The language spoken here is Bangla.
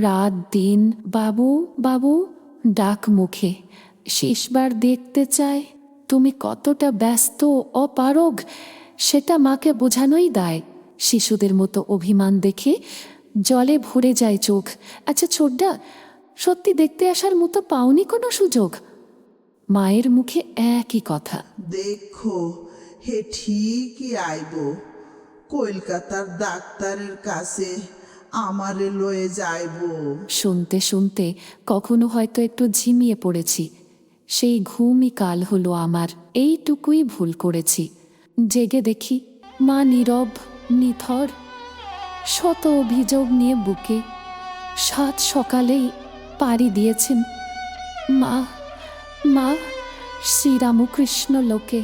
রাত দিন, বাবু বাবু, ডাক মুখে। শেষবার দেখতে চায়, তুমি কতটা ব্যস্ত অপারগ, সেটা মাকে বোঝানোই দায়। শিশুদের মতো অভিমান দেখে জলে ভরে যায় চোখ। আচ্ছা ছোট্ডা সত্যি দেখতে আসার মতো পাওনি কোনো সুযোগ? মায়ের মুখে একই কথা। দেখো, হে ঠিকই আইব। কলকাতার ডাক্তারের কাছে আমারে লয়ে যাইব। শুনতে শুনতে কখনো হয়তো একটু ঝিমিয়ে পড়েছি। সেই ঘুমই কাল হলো আমার, এইটুকুই ভুল করেছি। জেগে দেখি মা নীরব, নিথর, শত অভিযোগ নিয়ে বুকে। সাত সকালেই পাড়ি দিয়েছেন মা মা, শ্রীরামকৃষ্ণ লোকে।